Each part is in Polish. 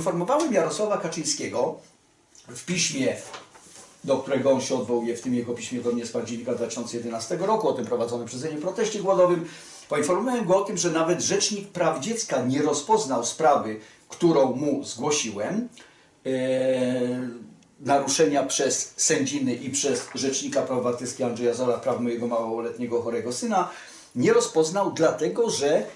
Informowałem Jarosława Kaczyńskiego w piśmie, do którego on się odwołuje, w tym jego piśmie do mnie z października 2011 roku, o tym prowadzonym przeze mnie proteście głodowym. Poinformowałem go o tym, że nawet Rzecznik Praw Dziecka nie rozpoznał sprawy, którą mu zgłosiłem. e, naruszenia przez sędziny i przez Rzecznika Praw Obywatelskich Andrzeja Zola praw mojego małoletniego chorego syna. Nie rozpoznał dlatego, że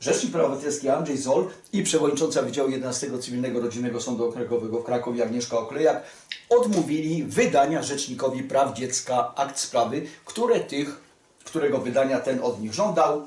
Rzecznik Praw Obywatelskich Andrzej Zol i przewodnicząca Wydziału 11 Cywilnego Rodzinnego Sądu Okręgowego w Krakowie Agnieszka Oklejak odmówili wydania Rzecznikowi Praw Dziecka akt sprawy, które tych, którego wydania ten od nich żądał.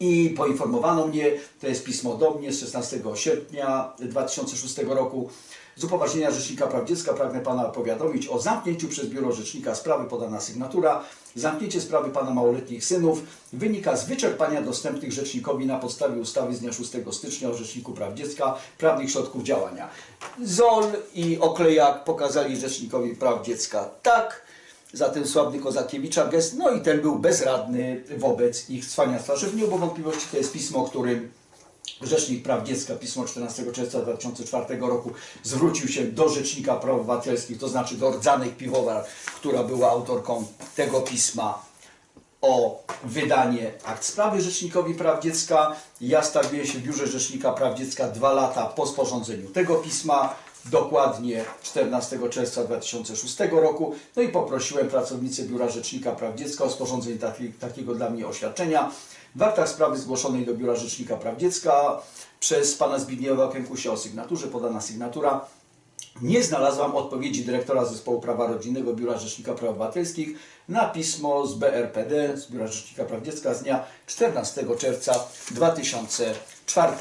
I poinformowano mnie, to jest pismo do mnie z 16 sierpnia 2006 roku. Z upoważnienia Rzecznika Praw Dziecka pragnę Pana powiadomić o zamknięciu przez Biuro Rzecznika sprawy podana sygnatura. Zamknięcie sprawy Pana małoletnich synów wynika z wyczerpania dostępnych Rzecznikowi na podstawie ustawy z dnia 6 stycznia o Rzeczniku Praw Dziecka prawnych środków działania. Zol i Oklejak pokazali Rzecznikowi Praw Dziecka tak, Zatem sławny Kozakiewicza gest, no i ten był bezradny wobec ich cwaniactwa. Żeby nie było wątpliwości, to jest pismo, którym Rzecznik Praw Dziecka, pismo 14 czerwca 2004 roku, zwrócił się do Rzecznika Praw Obywatelskich, to znaczy do Rdzanej Piwowar, która była autorką tego pisma o wydanie akt sprawy Rzecznikowi Praw Dziecka. Ja stawiłem się w Biurze Rzecznika Praw Dziecka dwa lata po sporządzeniu tego pisma, dokładnie 14 czerwca 2006 roku. No i poprosiłem pracownicę Biura Rzecznika Praw Dziecka o sporządzenie taki, takiego dla mnie oświadczenia. W aktach sprawy zgłoszonej do Biura Rzecznika Praw Dziecka przez pana Zbigniewa Kękusia o sygnaturze, podana sygnatura, nie znalazłam odpowiedzi dyrektora Zespołu Prawa Rodzinnego Biura Rzecznika Praw Obywatelskich na pismo z BRPD, z Biura Rzecznika Praw Dziecka z dnia 14 czerwca 2004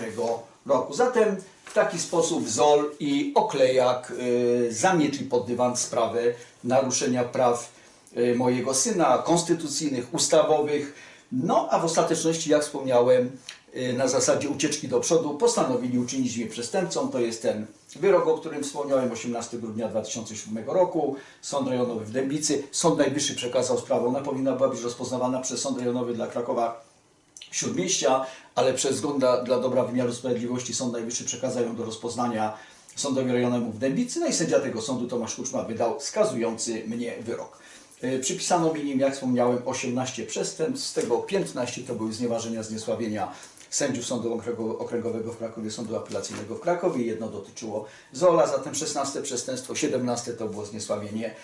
roku. Zatem w taki sposób Zol i Oklejak y, zamietli pod dywan sprawę naruszenia praw y, mojego syna, konstytucyjnych, ustawowych. No a w ostateczności, jak wspomniałem, y, na zasadzie ucieczki do przodu postanowili uczynić mnie przestępcą. To jest ten wyrok, o którym wspomniałem 18 grudnia 2007 roku. Sąd rejonowy w Dębicy. Sąd Najwyższy przekazał sprawę. Ona powinna była być rozpoznawana przez Sąd Rejonowy dla Krakowa Śródmieścia, ale przez wzgląd dla, dobra wymiaru sprawiedliwości Sąd Najwyższy przekazał ją do rozpoznania Sądowi Rejonowemu w Dębicy. No i sędzia tego sądu Tomasz Kuczma wydał skazujący mnie wyrok. Yy, Przypisano mi nim, jak wspomniałem, 18 przestępstw, z tego 15 to były znieważenia, zniesławienia sędziów Sądu Okręgo- Okręgowego w Krakowie, Sądu Apelacyjnego w Krakowie. Jedno dotyczyło Zola, zatem 16 przestępstwo, 17 to było zniesławienie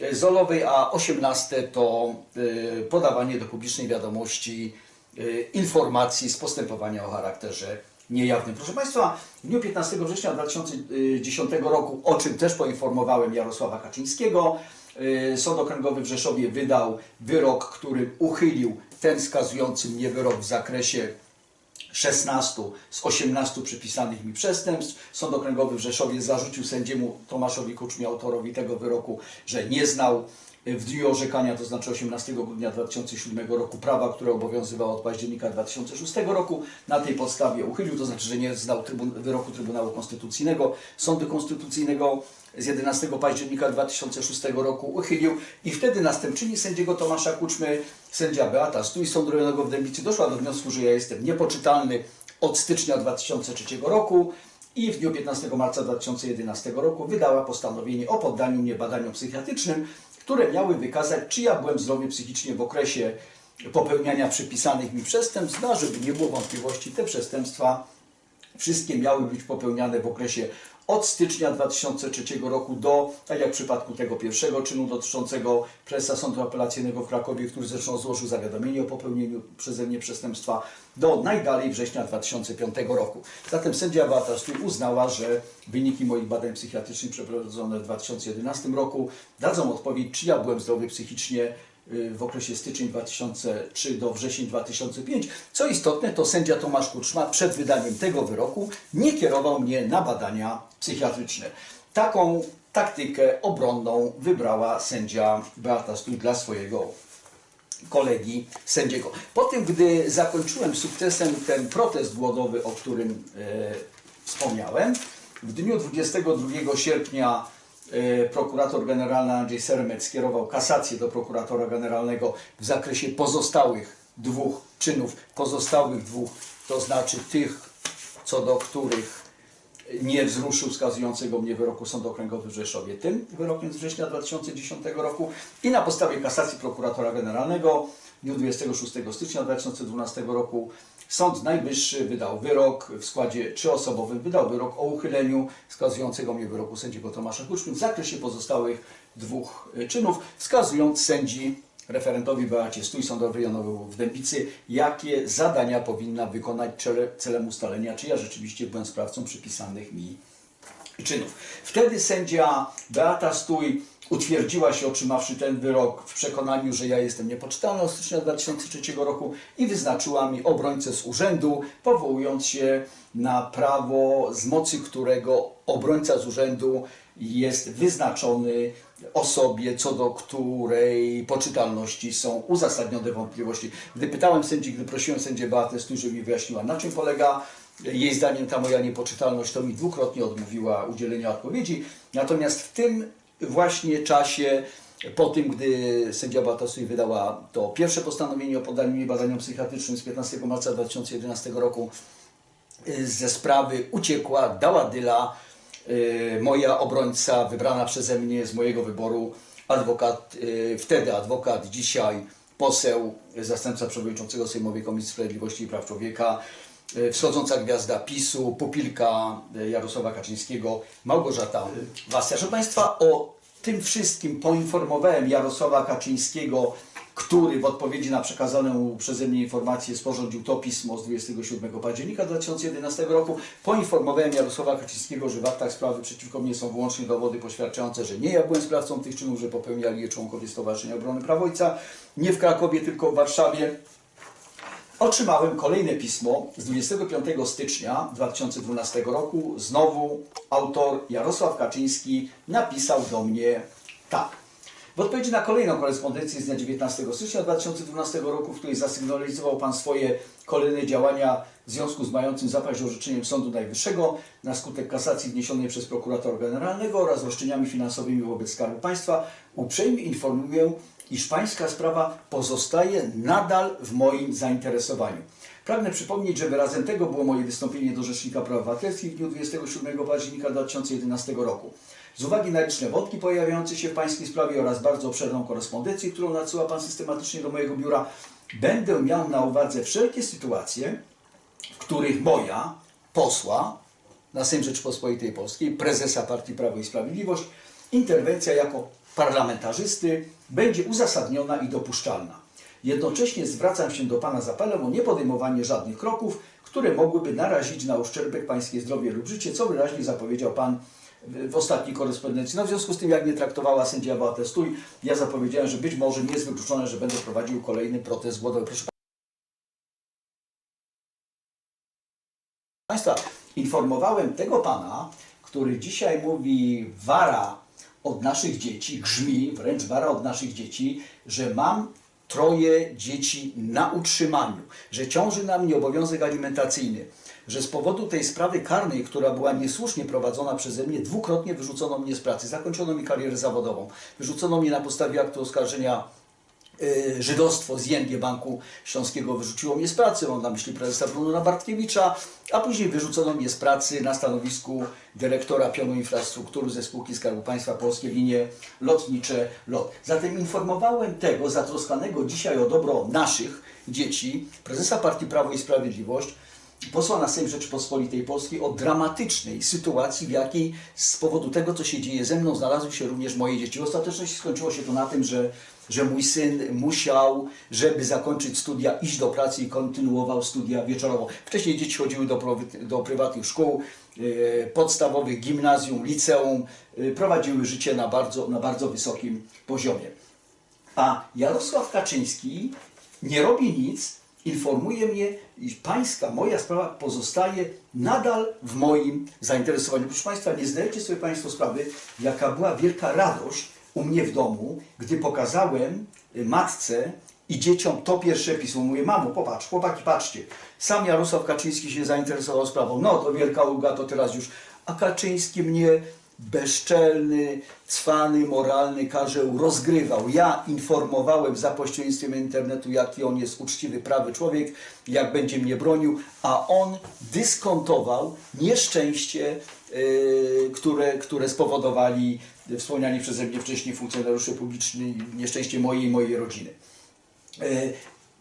e, Zolowej, a 18 to e, podawanie do publicznej wiadomości e, informacji z postępowania o charakterze niejawnym. Proszę Państwa, w dniu 15 września 2010 roku, o czym też poinformowałem Jarosława Kaczyńskiego, e, Sąd Okręgowy w Rzeszowie wydał wyrok, który uchylił ten skazujący mnie wyrok w zakresie 16 z 18 przypisanych mi przestępstw. Sąd Okręgowy w Rzeszowie zarzucił sędziemu Tomaszowi Kuczmie, autorowi tego wyroku, że nie znał w dniu orzekania, to znaczy 18 grudnia 2007 roku, prawa, które obowiązywało od października 2006 roku. Na tej podstawie uchylił, to znaczy, że nie znał trybun- wyroku Trybunału Konstytucyjnego. Sądu Konstytucyjnego z 11 października 2006 roku uchylił i wtedy następczyni sędziego Tomasza Kuczmy, sędzia Beata Stój Sądu Rejonowego w Dębicy doszła do wniosku, że ja jestem niepoczytalny od stycznia 2003 roku i w dniu 15 marca 2011 roku wydała postanowienie o poddaniu mnie badaniom psychiatrycznym, które miały wykazać, czy ja byłem zdrowy psychicznie w okresie popełniania przypisanych mi przestępstw, no a żeby nie było wątpliwości, te przestępstwa Wszystkie miały być popełniane w okresie od stycznia 2003 roku do, tak jak w przypadku tego pierwszego czynu dotyczącego prezesa Sądu Apelacyjnego w Krakowie, który zresztą złożył zawiadomienie o popełnieniu przeze mnie przestępstwa, do najdalej września 2005 roku. Zatem sędzia Beata Stój uznała, że wyniki moich badań psychiatrycznych przeprowadzone w 2011 roku dadzą odpowiedź, czy ja byłem zdrowy psychicznie w okresie styczeń 2003 do wrzesień 2005. Co istotne, to sędzia Tomasz Kuczma przed wydaniem tego wyroku nie kierował mnie na badania psychiatryczne. Taką taktykę obronną wybrała sędzia Beata Stój dla swojego kolegi sędziego. Po tym, gdy zakończyłem sukcesem ten protest głodowy, o którym e, wspomniałem, w dniu 22 sierpnia prokurator generalny Andrzej Sermet skierował kasację do prokuratora generalnego w zakresie pozostałych dwóch czynów, pozostałych dwóch, to znaczy tych, co do których nie wzruszył skazującego mnie wyroku Sądu Okręgowego w Rzeszowie. Tym wyrokiem z września 2010 roku i na podstawie kasacji prokuratora generalnego w dniu 26 stycznia 2012 roku Sąd Najwyższy wydał wyrok w składzie trzyosobowym, wydał wyrok o uchyleniu skazującego mnie wyroku sędziego Tomasza Kuczmy w zakresie pozostałych dwóch y, czynów, wskazując sędzi referentowi Beacie Stój Sądowy Rejonowy w Dębicy, jakie zadania powinna wykonać cele- celem ustalenia, czy ja rzeczywiście byłem sprawcą przypisanych mi czynów. Wtedy sędzia Beata Stój utwierdziła się, otrzymawszy ten wyrok, w przekonaniu, że ja jestem niepoczytalny od stycznia 2003 roku i wyznaczyła mi obrońcę z urzędu, powołując się na prawo, z mocy którego obrońca z urzędu jest wyznaczony osobie, co do której poczytalności są uzasadnione wątpliwości. Gdy pytałem sędzi, gdy prosiłem sędzię Beatę Stój, żeby mi wyjaśniła, na czym polega jej zdaniem ta moja niepoczytalność, to mi dwukrotnie odmówiła udzielenia odpowiedzi. Natomiast w tym właśnie czasie, po tym, gdy sędzia Batasuj wydała to pierwsze postanowienie o poddaniu badaniom psychiatrycznym z 15 marca 2011 roku, y, ze sprawy uciekła, dała dyla. y, Moja obrońca, wybrana przeze mnie z mojego wyboru, adwokat, y, wtedy adwokat, dzisiaj poseł, zastępca przewodniczącego Sejmowej Komisji Sprawiedliwości i Praw Człowieka, wschodząca gwiazda PiSu, pupilka y, Jarosława Kaczyńskiego, Małgorzata Was. Proszę Państwa, o tym wszystkim poinformowałem Jarosława Kaczyńskiego, który w odpowiedzi na przekazaną przeze mnie informację sporządził to pismo z 27 października 2011 roku. Poinformowałem Jarosława Kaczyńskiego, że w aktach sprawy przeciwko mnie są wyłącznie dowody poświadczające, że nie ja byłem sprawcą tych czynów, że popełniali je członkowie Stowarzyszenia Obrony Praw Ojca, nie w Krakowie, tylko w Warszawie. Otrzymałem kolejne pismo z 25 stycznia 2012 roku. Znowu autor Jarosław Kaczyński napisał do mnie tak. W odpowiedzi na kolejną korespondencję z dnia 19 stycznia 2012 roku, w której zasygnalizował Pan swoje kolejne działania w związku z mającym zapaść orzeczeniem Sądu Najwyższego na skutek kasacji wniesionej przez prokuratora generalnego oraz roszczeniami finansowymi wobec Skarbu Państwa, uprzejmie informuję, iż Pańska sprawa pozostaje nadal w moim zainteresowaniu. Pragnę przypomnieć, że wyrazem tego było moje wystąpienie do Rzecznika Praw Obywatelskich w dniu 27 października 2011 roku. Z uwagi na liczne wątki pojawiające się w Pańskiej sprawie oraz bardzo obszerną korespondencję, którą nadsyła Pan systematycznie do mojego biura, będę miał na uwadze wszelkie sytuacje, w których moja posła na Sejm Rzeczypospolitej Polskiej, prezesa Partii Prawo i Sprawiedliwość, interwencja jako parlamentarzysty będzie uzasadniona i dopuszczalna. Jednocześnie zwracam się do Pana z apelem o niepodejmowanie żadnych kroków, które mogłyby narazić na uszczerbek Pańskie zdrowie lub życie, co wyraźnie zapowiedział Pan w ostatniej korespondencji. No w związku z tym, jak mnie traktowała sędzia Beata Stój, ja zapowiedziałem, że być może nie jest wykluczone, że będę prowadził kolejny protest głodowy. Proszę Państwa, informowałem tego pana, który dzisiaj mówi wara od naszych dzieci, grzmi, wręcz wara od naszych dzieci, że mam troje dzieci na utrzymaniu, że ciąży na mnie obowiązek alimentacyjny, że z powodu tej sprawy karnej, która była niesłusznie prowadzona przeze mnie, dwukrotnie wyrzucono mnie z pracy, zakończono mi karierę zawodową, wyrzucono mnie na podstawie aktu oskarżenia żydostwo z ING Banku Śląskiego wyrzuciło mnie z pracy, mam na myśli prezesa Brunona Bartkiewicza, a później wyrzucono mnie z pracy na stanowisku dyrektora pionu infrastruktury ze spółki Skarbu Państwa Polskie Linie Lotnicze LOT. Zatem informowałem tego zatroskanego dzisiaj o dobro naszych dzieci, prezesa Partii Prawo i Sprawiedliwość, posła na Sejm Rzeczypospolitej Polskiej o dramatycznej sytuacji, w jakiej z powodu tego, co się dzieje ze mną, znalazły się również moje dzieci. W ostateczności skończyło się to na tym, że, że mój syn musiał, żeby zakończyć studia, iść do pracy i kontynuował studia wieczorowo. Wcześniej dzieci chodziły do, do prywatnych szkół, e, podstawowych, gimnazjum, liceum, e, prowadziły życie na bardzo, na bardzo wysokim poziomie. A Jarosław Kaczyński nie robi nic, informuje mnie, iż pańska, moja sprawa pozostaje nadal w moim zainteresowaniu. Proszę Państwa, nie zdajecie sobie Państwo sprawy, jaka była wielka radość u mnie w domu, gdy pokazałem y, matce i dzieciom to pierwsze pismo. Mówię, mamo, popatrz, chłopaki, patrzcie. Sam Jarosław Kaczyński się zainteresował sprawą. No, to wielka ulga, to teraz już. A Kaczyński mnie bezczelny, cwany, moralny karzeł rozgrywał. Ja informowałem za pośrednictwem internetu, jaki on jest uczciwy, prawy człowiek, jak będzie mnie bronił, a on dyskontował nieszczęście, yy, które, które spowodowali wspomniani przeze mnie wcześniej funkcjonariusze publiczni, nieszczęście mojej i mojej rodziny. Yy,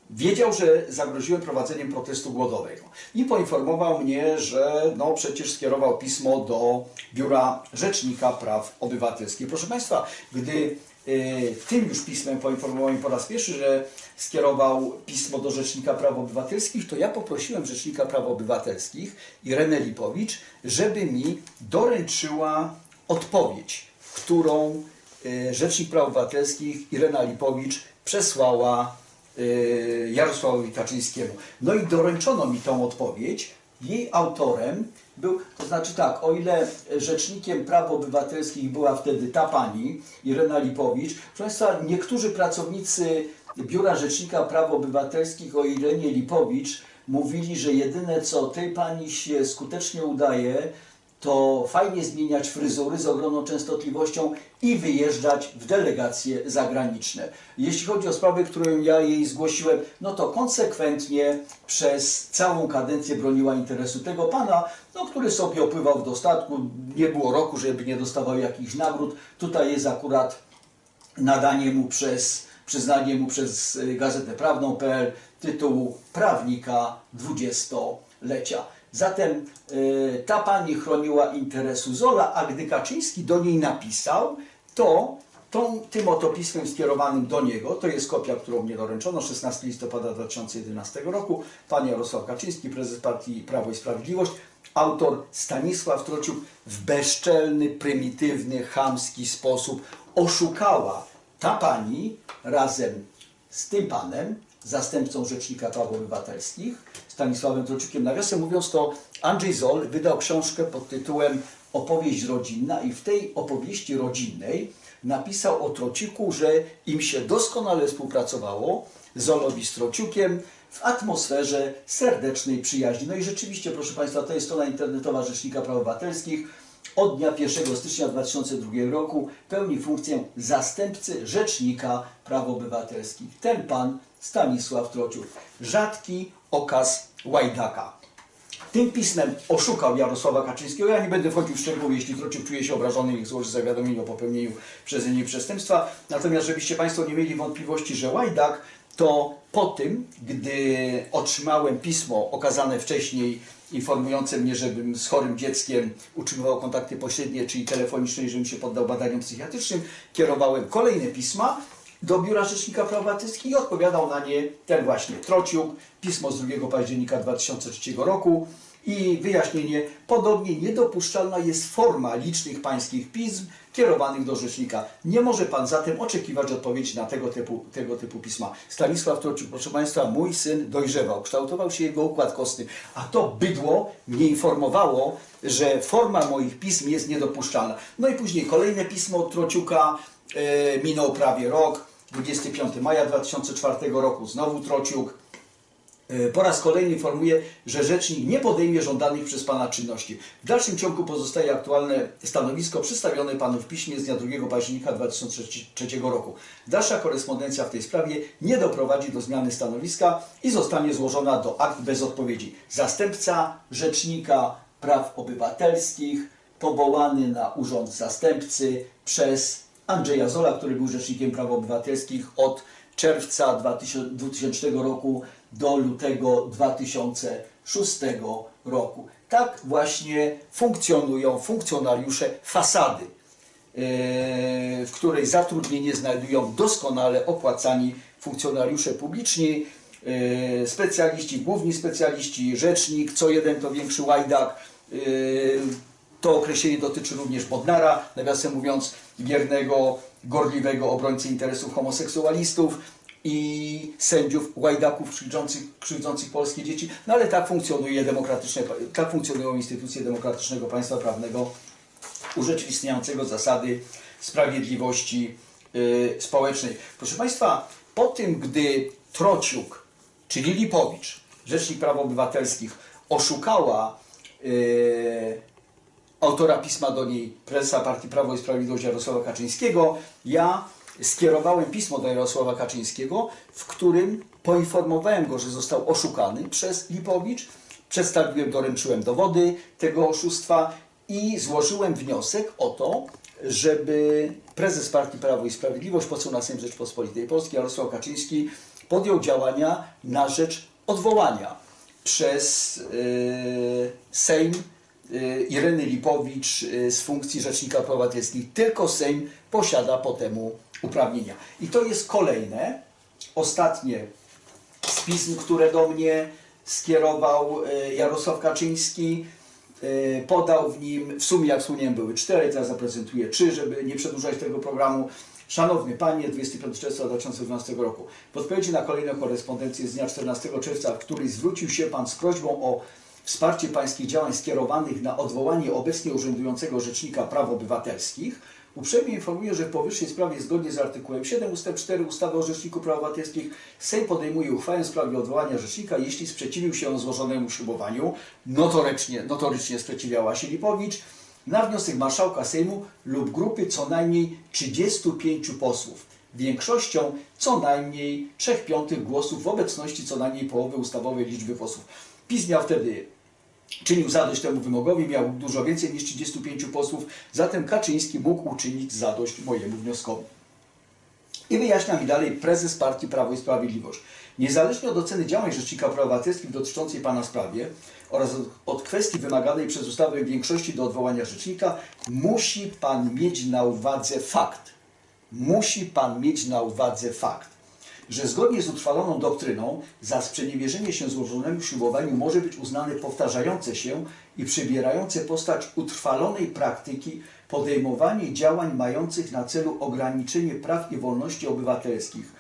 Wiedział, że zagroziłem prowadzeniem protestu głodowego i poinformował mnie, że no przecież skierował pismo do Biura Rzecznika Praw Obywatelskich. Proszę Państwa, gdy y, tym już pismem poinformował mnie po raz pierwszy, że skierował pismo do Rzecznika Praw Obywatelskich, to ja poprosiłem Rzecznika Praw Obywatelskich, Irenę Lipowicz, żeby mi doręczyła odpowiedź, którą y, Rzecznik Praw Obywatelskich Irena Lipowicz przesłała y, Jarosławowi Kaczyńskiemu. No i doręczono mi tą odpowiedź. Jej autorem był, to znaczy tak, o ile rzecznikiem praw obywatelskich była wtedy ta pani, Irena Lipowicz, proszę Państwa, niektórzy pracownicy Biura Rzecznika Praw Obywatelskich o Irenie Lipowicz mówili, że jedyne co tej pani się skutecznie udaje, to fajnie zmieniać fryzury z ogromną częstotliwością i wyjeżdżać w delegacje zagraniczne. Jeśli chodzi o sprawę, którą ja jej zgłosiłem, no to konsekwentnie przez całą kadencję broniła interesu tego pana, no, który sobie opływał w dostatku. Nie było roku, żeby nie dostawał jakichś nagród. Tutaj jest akurat nadanie mu przez, przyznanie mu przez y, Gazetę Prawną.pl tytułu prawnika dwudziestolecia. Zatem y, ta pani chroniła interesu Zola, a gdy Kaczyński do niej napisał, to tą, tym oto pismem skierowanym do niego, to jest kopia, którą mnie doręczono 16 listopada 2011 roku, pan Jarosław Kaczyński, prezes partii Prawo i Sprawiedliwość, autor Stanisław Trociuk w bezczelny, prymitywny, chamski sposób oszukała ta pani razem z tym panem, zastępcą Rzecznika Praw Obywatelskich, Stanisławem Trociukiem. Nawiasem mówiąc, to Andrzej Zoll wydał książkę pod tytułem Opowieść rodzinna i w tej opowieści rodzinnej napisał o Trociuku, że im się doskonale współpracowało, Zolowi z Trociukiem, w atmosferze serdecznej przyjaźni. No i rzeczywiście, proszę Państwa, to jest strona internetowa Rzecznika Praw Obywatelskich. Od dnia 1 stycznia 2002 roku pełni funkcję zastępcy Rzecznika Praw Obywatelskich. Ten pan Stanisław Trociuk. Rzadki okaz łajdaka. Tym pismem oszukał Jarosława Kaczyńskiego. Ja nie będę wchodził w szczegóły, jeśli Trociuk czuje się obrażony, niech złoży zawiadomienie o popełnieniu przeze mnie przestępstwa. Natomiast żebyście Państwo nie mieli wątpliwości, że łajdak to po tym, gdy otrzymałem pismo okazane wcześniej, informujące mnie, żebym z chorym dzieckiem utrzymywał kontakty pośrednie, czyli telefoniczne, i żebym się poddał badaniom psychiatrycznym, kierowałem kolejne pisma do Biura Rzecznika Praw Obywatelskich i odpowiadał na nie ten właśnie Trociuk, pismo z 2 października 2003 roku i wyjaśnienie, podobnie niedopuszczalna jest forma licznych pańskich pism kierowanych do Rzecznika. Nie może Pan zatem oczekiwać odpowiedzi na tego typu, tego typu pisma. Stanisław Trociuk, proszę Państwa, mój syn dojrzewał, kształtował się jego układ kostny, a to bydło mnie informowało, że forma moich pism jest niedopuszczalna. No i później kolejne pismo od Trociuka, e, minął prawie rok, 25 maja 2004 roku, znowu Trociuk. E, Po raz kolejny informuje, że rzecznik nie podejmie żądanych przez Pana czynności. W dalszym ciągu pozostaje aktualne stanowisko przedstawione Panu w piśmie z dnia 2 października 2003 roku. Dalsza korespondencja w tej sprawie nie doprowadzi do zmiany stanowiska i zostanie złożona do akt bez odpowiedzi. Zastępca Rzecznika Praw Obywatelskich powołany na urząd zastępcy przez Andrzeja Zola, który był Rzecznikiem Praw Obywatelskich od czerwca 2000 2000 roku do lutego 2006 roku. Tak właśnie funkcjonują funkcjonariusze fasady, yy, w której zatrudnienie znajdują doskonale opłacani funkcjonariusze publiczni, yy, specjaliści, główni specjaliści, rzecznik, co jeden to większy łajdak. Yy, To określenie dotyczy również Bodnara, nawiasem mówiąc, wiernego, gorliwego obrońcy interesów homoseksualistów i sędziów łajdaków krzywdzących, krzywdzących polskie dzieci. No ale tak funkcjonuje demokratyczne, tak funkcjonują instytucje demokratycznego państwa prawnego urzeczywistniającego zasady sprawiedliwości y, społecznej. Proszę Państwa, po tym, gdy Trociuk, czyli Lipowicz, Rzecznik Praw Obywatelskich, oszukała, y, autora pisma do niej, prezesa Partii Prawo i Sprawiedliwość Jarosława Kaczyńskiego, ja skierowałem pismo do Jarosława Kaczyńskiego, w którym poinformowałem go, że został oszukany przez Lipowicz, przedstawiłem, doręczyłem dowody tego oszustwa i złożyłem wniosek o to, żeby prezes Partii Prawo i Sprawiedliwość, poseł na Sejm Rzeczpospolitej Polskiej Jarosław Kaczyński podjął działania na rzecz odwołania przez yy, Sejm Ireny Lipowicz yy, z funkcji Rzecznika Praw Obywatelskich. Tylko Sejm posiada po temu uprawnienia. I to jest kolejne, ostatnie z pism, które do mnie skierował e, Jarosław Kaczyński. Podał w nim, w sumie jak wspomniałem były cztery, teraz zaprezentuję trzy, żeby nie przedłużać tego programu. Szanowny Panie, 25 czerwca 2012 roku. W odpowiedzi na kolejną korespondencję z dnia 14 czerwca, w której zwrócił się Pan z prośbą o wsparcie pańskich działań skierowanych na odwołanie obecnie urzędującego Rzecznika Praw Obywatelskich, uprzejmie informuję, że w powyższej sprawie zgodnie z artykułem 7 ust. 4 ustawy o Rzeczniku Praw Obywatelskich Sejm podejmuje uchwałę w sprawie odwołania Rzecznika, jeśli sprzeciwił się on złożonemu ślubowaniu, notorycznie, notorycznie sprzeciwiała się Lipowicz, na wniosek marszałka Sejmu lub grupy co najmniej 35 posłów, większością co najmniej 3 piątych głosów w obecności co najmniej połowy ustawowej liczby posłów. PiS miał wtedy czynił zadość temu wymogowi, miał dużo więcej niż 35 posłów, zatem Kaczyński mógł uczynić zadość mojemu wnioskowi. I wyjaśnia mi dalej prezes partii Prawo i Sprawiedliwość. Niezależnie od oceny działań Rzecznika Praw Obywatelskich dotyczącej Pana sprawie oraz od, kwestii wymaganej przez ustawę większości do odwołania Rzecznika, musi Pan mieć na uwadze fakt. Musi Pan mieć na uwadze fakt, że zgodnie z utrwaloną doktryną za sprzeniewierzenie się złożonemu ślubowaniu może być uznane powtarzające się i przybierające postać utrwalonej praktyki podejmowanie działań mających na celu ograniczenie praw i wolności obywatelskich.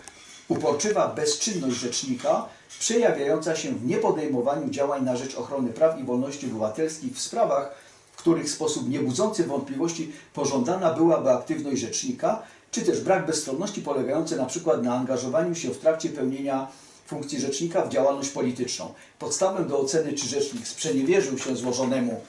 Uporczywa bezczynność rzecznika przejawiająca się w niepodejmowaniu działań na rzecz ochrony praw i wolności obywatelskich w sprawach, w których w sposób niebudzący wątpliwości pożądana byłaby aktywność rzecznika, czy też brak bezstronności polegający na przykład na angażowaniu się w trakcie pełnienia funkcji rzecznika w działalność polityczną. Podstawą do oceny, czy rzecznik sprzeniewierzył się złożonemu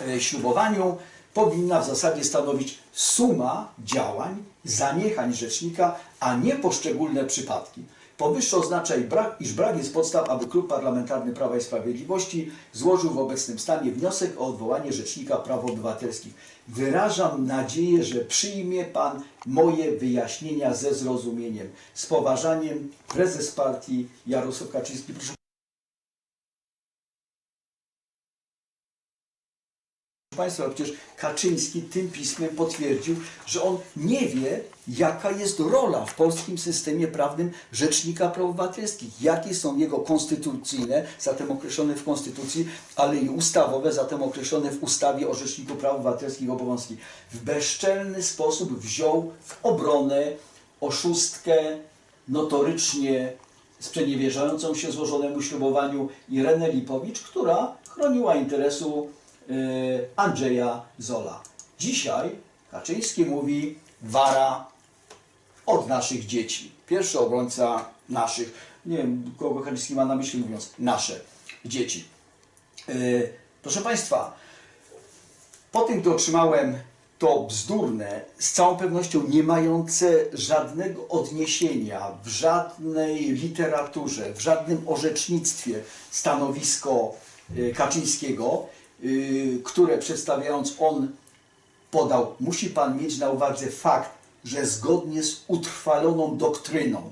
e, ślubowaniu, powinna w zasadzie stanowić suma działań, zaniechań rzecznika, a nie poszczególne przypadki. Powyższe oznacza, iż brak jest podstaw, aby Klub Parlamentarny Prawa i Sprawiedliwości złożył w obecnym stanie wniosek o odwołanie Rzecznika Praw Obywatelskich. Wyrażam nadzieję, że przyjmie Pan moje wyjaśnienia ze zrozumieniem. Z poważaniem, prezes partii Jarosław Kaczyński. Proszę Państwa, przecież Kaczyński tym pismem potwierdził, że on nie wie, jaka jest rola w polskim systemie prawnym Rzecznika Praw Obywatelskich, jakie są jego konstytucyjne, zatem określone w Konstytucji, ale i ustawowe, zatem określone w ustawie o Rzeczniku Praw Obywatelskich obowiązki. W bezczelny sposób wziął w obronę oszustkę, notorycznie sprzeniewierzającą się złożonemu ślubowaniu Irenę Lipowicz, która chroniła interesu Andrzeja Zola. Dzisiaj Kaczyński mówi wara od naszych dzieci. Pierwszy obrońca naszych, nie wiem kogo Kaczyński ma na myśli mówiąc nasze dzieci. Y, proszę Państwa, po tym, gdy otrzymałem to bzdurne, z całą pewnością nie mające żadnego odniesienia w żadnej literaturze, w żadnym orzecznictwie stanowisko y, Kaczyńskiego, y, które przedstawiając on podał, musi Pan mieć na uwadze fakt, że zgodnie z utrwaloną doktryną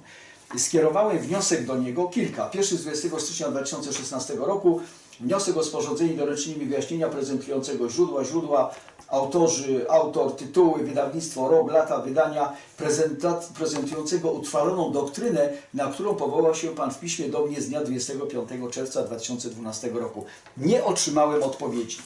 skierowałem wniosek do niego, kilka. Pierwszy z 20 stycznia 2016 roku, wniosek o sporządzenie doręcznymi wyjaśnienia prezentującego źródła, źródła, autorzy, autor, tytuły, wydawnictwo, rok, lata wydania, prezentującego utrwaloną doktrynę, na którą powołał się Pan w piśmie do mnie z dnia 25 czerwca 2012 roku. Nie otrzymałem odpowiedzi.